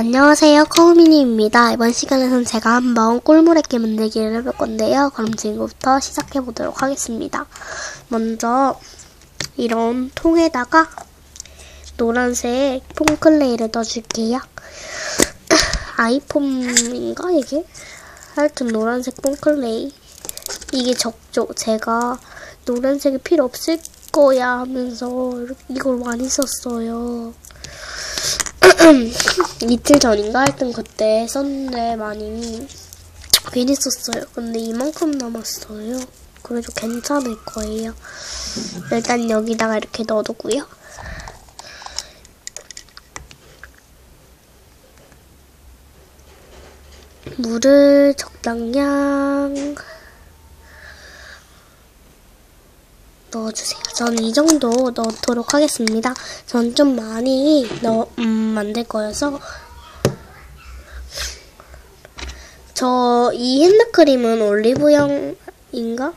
안녕하세요, 커우미니입니다. 이번 시간에는 제가 한번 꿀물액기 만들기를 해볼 건데요. 그럼 지금부터 시작해 보도록 하겠습니다. 먼저 이런 통에다가 노란색 폼클레이를 넣어줄게요. 아이폼인가 이게? 하여튼 노란색 폼클레이. 이게 적죠. 제가 노란색이 필요 없을 거야 하면서 이걸 많이 썼어요. 이틀 전인가 하여튼 그때 썼는데 많이 괜히 썼어요. 근데 이만큼 남았어요. 그래도 괜찮을 거예요. 일단 여기다가 이렇게 넣어두고요. 물을 적당량 넣어주세요. 저는 이 정도 넣도록 하겠습니다. 전 좀 많이 넣, 음, 만들 거여서 저 이 핸드크림은 올리브영인가?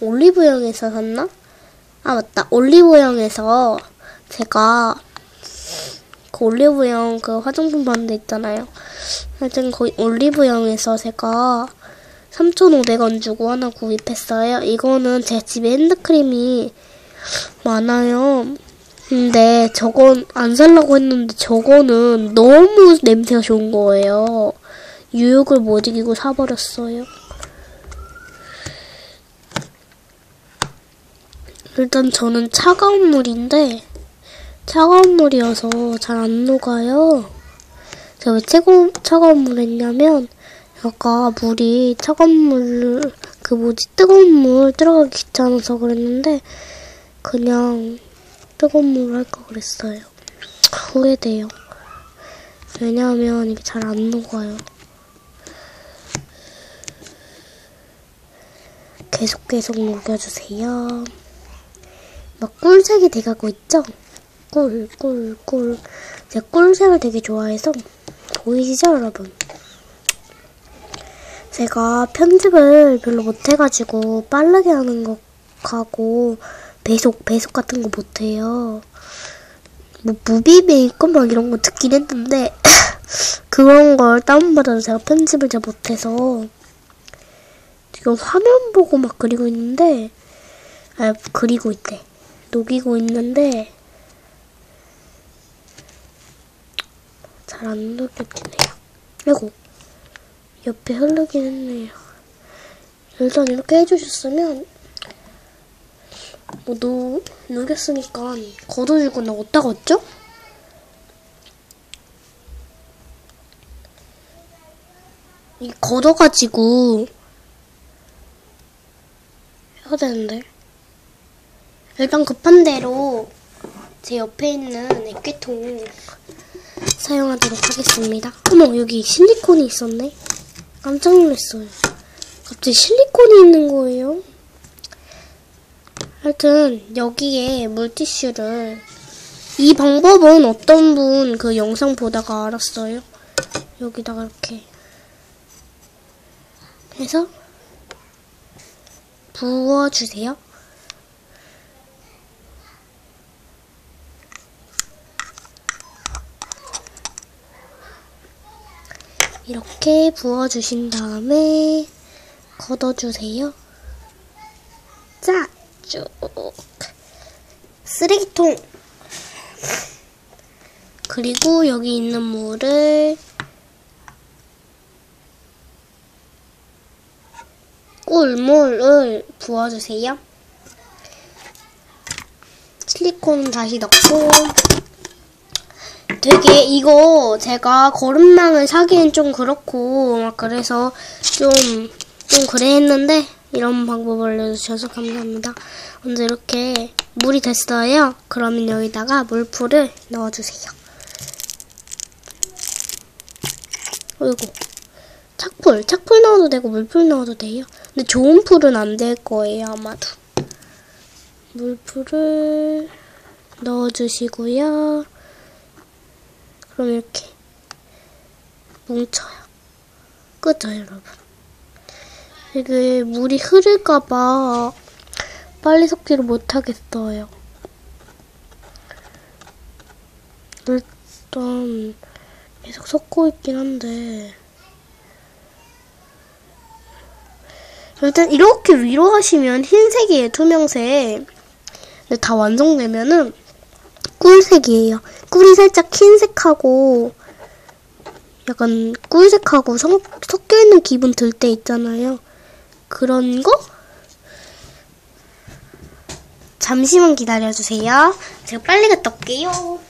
올리브영에서 샀나? 아 맞다 올리브영에서 제가 그 올리브영 그 화장품 파는 데 있잖아요. 하여튼 거기 올리브영에서 제가 3,500원 주고 하나 구입했어요. 이거는 제 집에 핸드크림이 많아요. 근데 저건 안 살라고 했는데 저거는 너무 냄새가 좋은 거예요. 유혹을 못 이기고 사버렸어요. 일단 저는 차가운 물인데 차가운 물이어서 잘 안 녹아요. 제가 왜 차가운, 차가운 물 했냐면 아까 물이 차가운 물, 그 뭐지, 뜨거운 물 들어가기 귀찮아서 그랬는데 그냥 뜨거운 물을 할까 그랬어요. 후회돼요. 왜냐하면 이게 잘 안 녹아요. 계속 계속 녹여주세요. 막 꿀색이 돼가고 있죠? 꿀, 꿀, 꿀. 제가 꿀색을 되게 좋아해서 보이시죠, 여러분? 제가 편집을 별로 못해가지고 빠르게 하는 것 하고 배속, 배속 같은 거 못해요. 뭐 무비 메이크업 막 이런 거 듣긴 했는데 그런 걸 다운받아서 제가 편집을 잘 못해서 지금 화면 보고 막 그리고 있는데 아 그리고 있대 녹이고 있는데 잘 안 녹여지네요. 아이고 옆에 흐르긴 했네요. 일단 이렇게 해주셨으면 뭐 노, 녹였으니까 걷어주고 나 어디다가 었죠? 이 걷어가지고 해야 되는데 일단 급한 대로 제 옆에 있는 액괴통 사용하도록 하겠습니다. 어머 여기 실리콘이 있었네. 깜짝 놀랐어요. 갑자기 실리콘이 있는 거예요. 하여튼 여기에 물티슈를 이 방법은 어떤 분 그 영상 보다가 알았어요. 여기다가 이렇게 해서 부어주세요. 이렇게 부어주신 다음에 걷어주세요. 자, 쭉 쓰레기통 그리고 여기 있는 물을 꿀물을 부어주세요. 실리콘 다시 넣고 되게 이거 제가 거름망을 사기엔 좀 그렇고 막 그래서 좀 좀 그래 했는데 이런 방법을 알려주셔서 감사합니다. 먼저 이렇게 물이 됐어요. 그러면 여기다가 물풀을 넣어주세요. 어이구 착풀, 착풀 넣어도 되고 물풀 넣어도 돼요. 근데 좋은 풀은 안 될 거예요 아마도. 물풀을 넣어주시고요. 그럼 이렇게 뭉쳐요. 그죠 여러분? 이게 물이 흐를까봐 빨리 섞지를 못하겠어요. 일단 계속 섞고 있긴 한데 일단 이렇게 위로 하시면 흰색이에요 투명색 근데 다 완성되면은 꿀색이에요. 꿀이 살짝 흰색하고 약간 꿀색하고 성, 섞여있는 기분 들 때 있잖아요. 그런 거? 잠시만 기다려주세요. 제가 빨리 갔다 올게요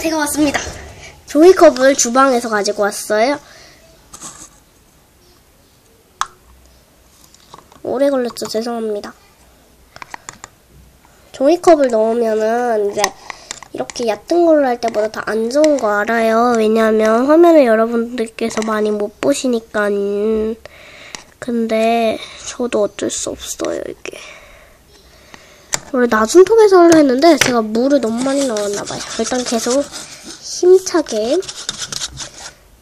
제가 왔습니다. 종이컵을 주방에서 가지고 왔어요. 오래 걸렸죠. 죄송합니다. 종이컵을 넣으면은 이제 이렇게 얕은 걸로 할 때보다 더안 좋은 거 알아요. 왜냐하면 화면을 여러분들께서 많이 못 보시니까. 근데 저도 어쩔 수 없어요, 이게. 원래 낮은 통에서 하려 했는데 제가 물을 너무 많이 넣었나 봐요. 일단 계속 힘차게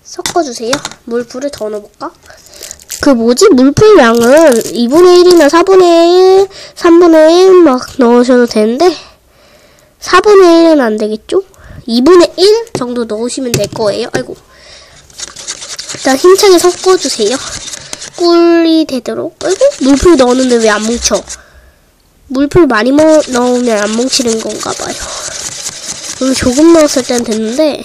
섞어주세요. 물 불을 더 넣어볼까? 그 뭐지? 물풀 양은 2분의 1이나 4분의 1, 3분의 1 막 넣으셔도 되는데 4분의 1은 안 되겠죠? 2분의 1 정도 넣으시면 될 거예요. 아이고. 일단 힘차게 섞어주세요. 꿀이 되도록. 아이고, 물풀 넣었는데 왜 안 뭉쳐? 물풀 많이 먹, 넣으면 안 뭉치는 건가 봐요. 오늘 조금 넣었을 땐 됐는데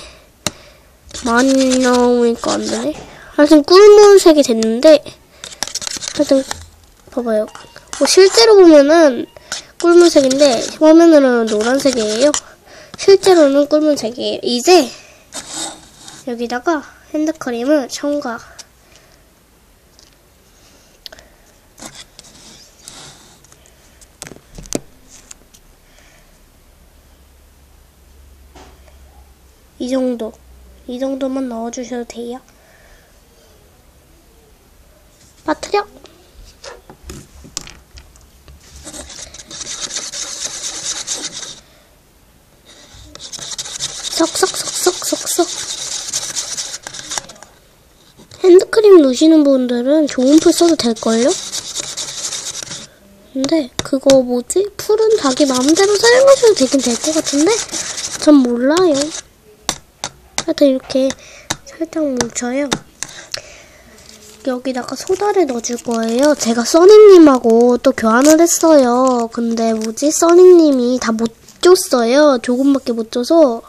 많이 넣으니까 안 되네. 하여튼 꿀물색이 됐는데 하여튼 봐봐요. 뭐 실제로 보면은 꿀물색인데 화면으로는 노란색이에요. 실제로는 꿀물색이에요. 이제 여기다가 핸드크림을 첨가 이 정도. 이 정도만 넣어주셔도 돼요. 빠트려! 석석석석석석. 핸드크림 넣으시는 분들은 좋은 풀 써도 될걸요? 근데 그거 뭐지? 풀은 자기 마음대로 사용하셔도 되긴 될 것 같은데 전 몰라요. 하여튼 이렇게 살짝 뭉쳐요. 여기다가 소다를 넣어줄 거예요. 제가 써니님하고 또 교환을 했어요. 근데 뭐지? 써니님이 다 못 줬어요. 조금밖에 못 줘서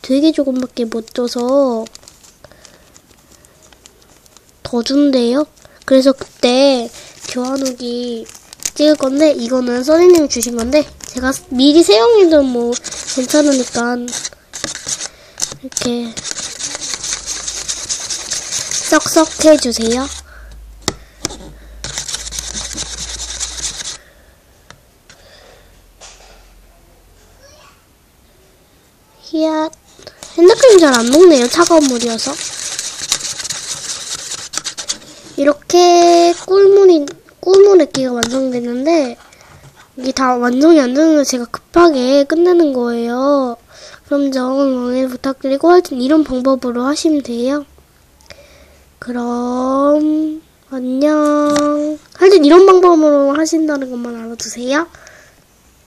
되게 조금밖에 못 줘서 더 준대요. 그래서 그때 교환 후기 찍을 건데 이거는 써니님이 주신 건데 제가 미리 사용해도 뭐 괜찮으니까 이렇게 썩썩 해주세요. 히앗 핸드크림 잘 안 녹네요. 차가운 물이어서. 이렇게 꿀물이 꿀물 액기가 완성됐는데 이게 다 완성이 안 되는데 제가 급하게 끝내는 거예요. 그럼 좀 응해 부탁드리고 하여튼 이런 방법으로 하시면 돼요. 그럼 안녕. 하여튼 이런 방법으로 하신다는 것만 알아두세요.